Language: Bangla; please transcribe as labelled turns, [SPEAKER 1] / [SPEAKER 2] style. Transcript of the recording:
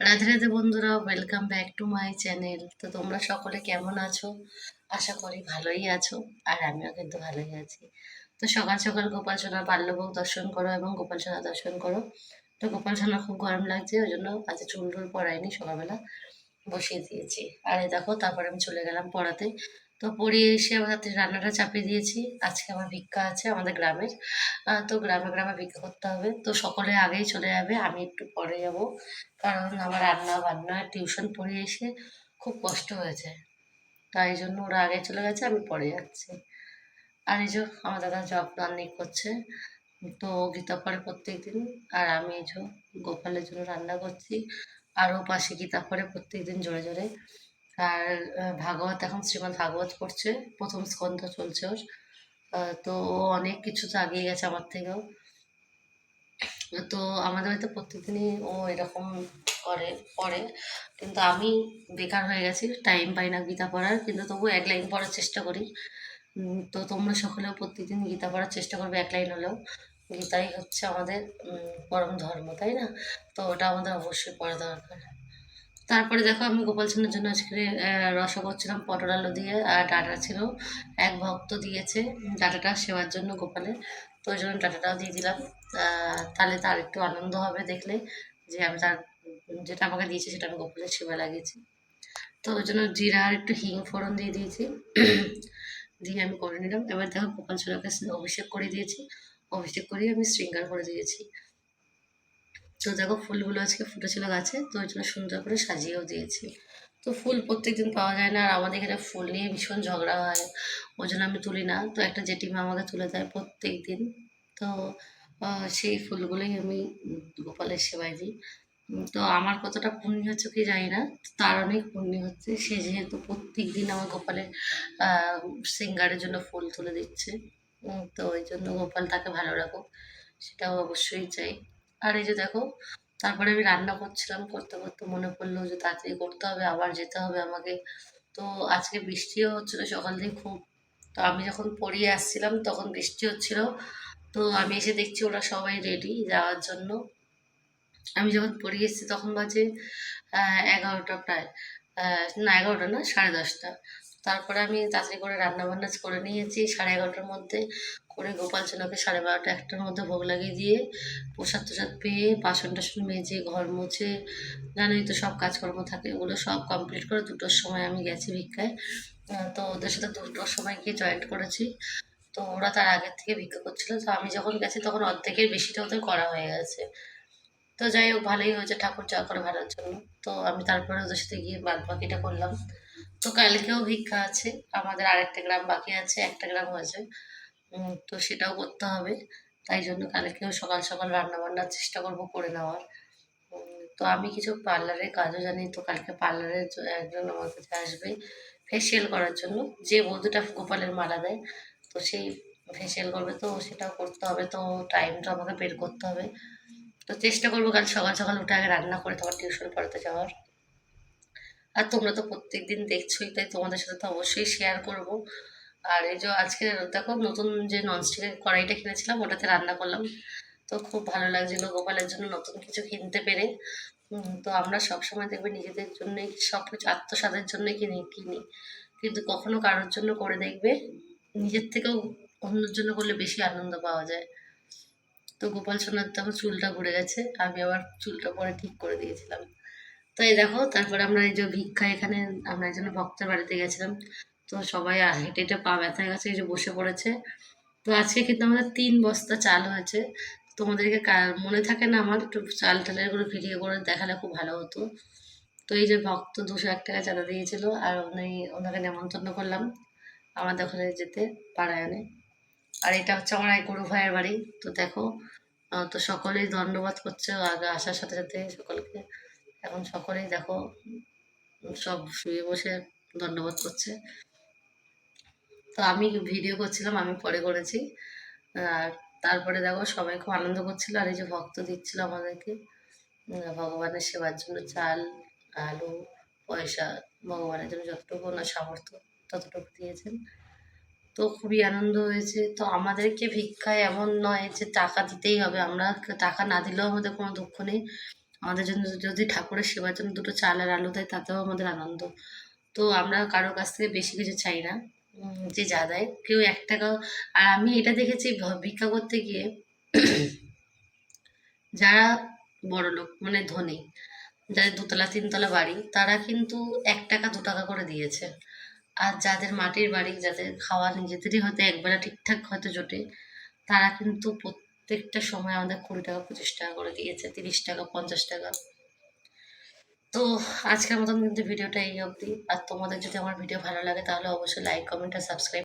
[SPEAKER 1] রাধে রাধে বন্ধুরা welcome back to my channel তো তোমরা সকলে কেমন আছো? আশা করি ভালোই আছো, আর আমিও কিন্তু ভালোই আছি। তো সকাল সকাল গোপাল সোনার বাল্যভোগ দর্শন করো এবং গোপাল সোনা দর্শন করো। তো গোপাল সোনা খুব গরম লাগছে, ওই জন্য আজ চুল টুল পড়াইনি, সকালবেলা বসিয়ে দিয়েছি। আরে দেখো, তারপরে আমি চলে গেলাম পড়াতে। তো পড়িয়ে এসে আমার হাতে রান্নাটা চাপিয়ে দিয়েছি। আজকে আমার ভিক্ষা আছে আমাদের গ্রামের। তো গ্রামে গ্রামে ভিক্ষা করতে হবে। তো সকলে আগেই চলে যাবে, আমি একটু পরে যাব। কারণ আমার রান্না বান্না, টিউশন পড়িয়ে এসে খুব কষ্ট হয়েছে। তাই জন্য ওরা আগে চলে গেছে, আমি পরে যাচ্ছি। আর এই যে আমার দাদা জব রান্নি করছে, তো গীতা পড়ে প্রত্যেক দিন আর আমি এই যে গোপালের জন্য রান্না করছি। আরও পাশে গীতা পড়ে প্রত্যেক দিন জোরে জোরে। আর ভাগবত, এখন শ্রীমৎ ভাগবত পড়ছে, প্রথম স্কন্ধ চলছে ওর। তো ও অনেক কিছু তো আগিয়ে গেছে আমার থেকেও। তো আমাদের বাড়িতে প্রত্যেকদিনই ও এরকম করে, পড়ে। কিন্তু আমি বেকার হয়ে গেছি টাইম পাই না গীতা পড়ার, কিন্তু তবু এক লাইন পড়ার চেষ্টা করি। তো তোমরা সকলেও প্রত্যেকদিন গীতা পড়ার চেষ্টা করবে এক লাইন হলেও। গীতাই হচ্ছে আমাদের পরম ধর্ম, তাই না? তো ওটা আমাদের অবশ্যই পড়া দরকার। তারপরে দেখো আমি গোপাল জন্য আজকে রসা করছিলাম, পটল আলু দিয়ে আর ডাটা ছিল। এক ভক্ত দিয়েছে ডাটাটা সেবার জন্য গোপালের তো ওই জন্য ডাটাটাও দিয়ে দিলাম। তাহলে তার একটু আনন্দ হবে দেখলে যে আমি তার, যেটা আমাকে দিয়েছে সেটা আমি গোপালের সেবা লাগিয়েছি। তো ওই জন্য জিরা আর একটু হিং ফোড়ন দিয়ে দিয়েছি। দিয়ে আমি করে নিলাম। এবার দেখো গোপাল অভিষেক করে দিয়েছি। অভিষেক করিয়ে আমি শৃঙ্গার করে দিয়েছি। তো দেখো ফুলগুলো আজকে ফুটেছিল গাছে, তো ওই জন্য সুন্দর করে সাজিয়েও দিয়েছি। তো ফুল প্রত্যেকদিন পাওয়া যায় না, আর আমাদের এখানে ফুল নিয়ে ভীষণ ঝগড়া হয়, ওই জন্য আমি তুলি না। তো একটা জেঠিমা আমাকে তুলে দেয় প্রত্যেক দিন তো সেই ফুলগুলোই আমি গোপালের সেবায় দিই। তো আমার কতটা পুণ্য হচ্ছে কি জানি না, তার অনেক পুণ্য হচ্ছে। সে যেহেতু প্রত্যেক দিন আমার গোপালের সিঙ্গারের জন্য ফুল তুলে দিচ্ছে। তো ওই জন্য গোপাল তাকে ভালো রাখুক, সেটাও অবশ্যই চাই। আর এই যে দেখো, তারপরে আমি রান্না করছিলাম, করতে করতে মনে পড়ল যে তাড়াতাড়ি করতে হবে, আবার যেতে হবে আমাকে। তো আজকে বৃষ্টিও হচ্ছিল, সকাল থেকে খুব, তো আমি যখন পড়িয়ে আসছিলাম তখন বৃষ্টি হচ্ছিল। তো আমি এসে দেখছি ওরা সবাই রেডি যাওয়ার জন্য। আমি যখন পড়িয়ে এসেছি তখন বাজে এগারোটা প্রায় না এগারোটা না, সাড়ে দশটা। তারপরে আমি তাড়াতাড়ি করে রান্না বান্না করে নিয়েছি সাড়ে এগারোটার মধ্যে করে গোপাল সোনাকে সাড়ে বারোটা একটার মধ্যে ভোগ লাগিয়ে দিয়ে প্রসাদ টোসাদ পেয়ে বাসন টাসন মেজে, ঘর মুছে, জানোই তো সব কাজকর্ম থাকে ওগুলো সব কমপ্লিট করে দুটোর সময় আমি গেছি ভিক্ষায়। তো ওদের সাথে দুটোর সময় গিয়ে জয়েন্ট করেছি। তো ওরা তার আগের থেকে ভিক্ষা করছিল। তো আমি যখন গেছি তখন অর্ধেকের বেশিটা ওদের করা হয়ে গেছে। তো যাই হোক, ভালোই হয়েছে ঠাকুর যা করে ভালোর জন্য। তো আমি তারপরে ওদের সাথে গিয়ে বাদ বাকিটা করলাম। তো কালকেও ভিক্ষা আছে, আমাদের আরেকটা গ্রাম বাকি আছে, একটা গ্রাম হয়েছে। তো সেটাও করতে হবে। তাই জন্য কালকেও সকাল সকাল রান্না বান্নার চেষ্টা করব করে নেওয়ার। তো আমি কিছু পার্লারের কাজও জানি, তো কালকে পার্লারের একজন আমার কাছে আসবে ফেসিয়াল করার জন্য। যে বৌদিটা গোপালের মালা দেয়, তো সেই ফেসিয়াল করবে, তো সেটাও করতে হবে। তো টাইমটা আমাকে বের করতে হবে। তো চেষ্টা করব কাল সকাল সকাল উঠে আগে রান্না করে তোমার টিউশন পড়াতে যাওয়ার। আর তোমরা তো প্রত্যেক দিন দেখছোই, তাই তোমাদের সাথে তো অবশ্যই শেয়ার করব। আর এই যে আজকে দেখো, নতুন যে ননস্টিকের কড়াইটা কিনেছিলাম, ওটাতে রান্না করলাম। তো খুব ভালো লাগছিল গোপালের জন্য নতুন কিছু কিনতে পেরে। তো আমরা সবসময় দেখবে নিজেদের জন্যই সব কিছু আত্মসাদের জন্য কিনি কিনি। কিন্তু কখনো কারোর জন্য করে দেখবে, নিজের থেকেও অন্যের জন্য করলে বেশি আনন্দ পাওয়া যায়। তো গোপাল সোনার তো আমার চুলটা ঘুরে গেছে, আমি আবার চুলটা পরে ঠিক করে দিয়েছিলাম। তো এই দেখো, তারপরে আমরা এই যে ভিক্ষা এখানে, আমরা একজন ভক্তের বাড়িতে গেছিলাম। তো সবাই হেঁটে হেঁটে পা ব্যথা গেছে, এই যে বসে পড়েছে। তো আজকে কিন্তু আমাদের তিন বস্তা চাল হয়েছে। তোমাদেরকে মনে থাকে না আমার, একটু চাল টালের করে ভিডিও করে দেখালে খুব ভালো হতো। তো এই যে ভক্ত দুশো এক টাকা চাঁদা দিয়েছিল, আর উনি, ওনাকে নেমন্তন্ন করলাম আমাদের ওখানে যেতে পাড়ায়নে আর এটা হচ্ছে আমার এক গুরু ভাইয়ের বাড়ি। তো দেখো তো সকলেই দণ্ডবাদ করছে আগে আসার সাথে সাথে সকলকে এখন সকলেই দেখো, সব শুয়ে বসে দণ্ডবোধ করছে। তো আমি ভিডিও করছিলাম, আমি পরে করেছি। আর তারপরে দেখো, সবাই খুব আনন্দ করছিল, আর এই যে ভক্ত দিচ্ছিল আমাদেরকে। ভগবানের সেবার জন্য চাল, আলু, পয়সা, ভগবানের জন্য যতটুকু ওনার সামর্থ্য, ততটুকু দিয়েছেন। তো খুবই আনন্দ হয়েছে। তো আমাদেরকে ভিক্ষায় এমন নয় যে টাকা দিতেই হবে। আমরা টাকা না দিলেও আমাদের কোনো দুঃখ নেই। আমাদের জন্য যদি ঠাকুরের সেবার জন্য দুটো চাল আর আলু দেয়, তাতেও আমাদের আনন্দ। তো আমরা কারও কাছ থেকে বেশি কিছু চাই না যে যা দেয়। কেউ এক টাকাও, আর আমি এটা দেখেছি ভিক্ষা করতে গিয়ে যারা বড় লোক মানে ধনী, যাদের দুতলা, তিনতলা বাড়ি, তারা কিন্তু এক টাকা, দু টাকা করে দিয়েছে। আর যাদের মাটির বাড়ি, যাদের খাওয়া নিজেদেরই হয়তো একবেলা ঠিকঠাক হয়তো জোটে, তারা কিন্তু প্রত্যেকটা সময় আমাদের কুড়ি টাকা, পঁচিশ টাকা করে দিয়েছে, তিরিশ টাকা, পঞ্চাশ টাকা। তো আজকের মতন কিন্তু ভিডিওটা এই অবধি। আর তোমাদের যদি আমার ভিডিও ভালো লাগে তাহলে অবশ্যই লাইক কমেন্ট আর সাবস্ক্রাইব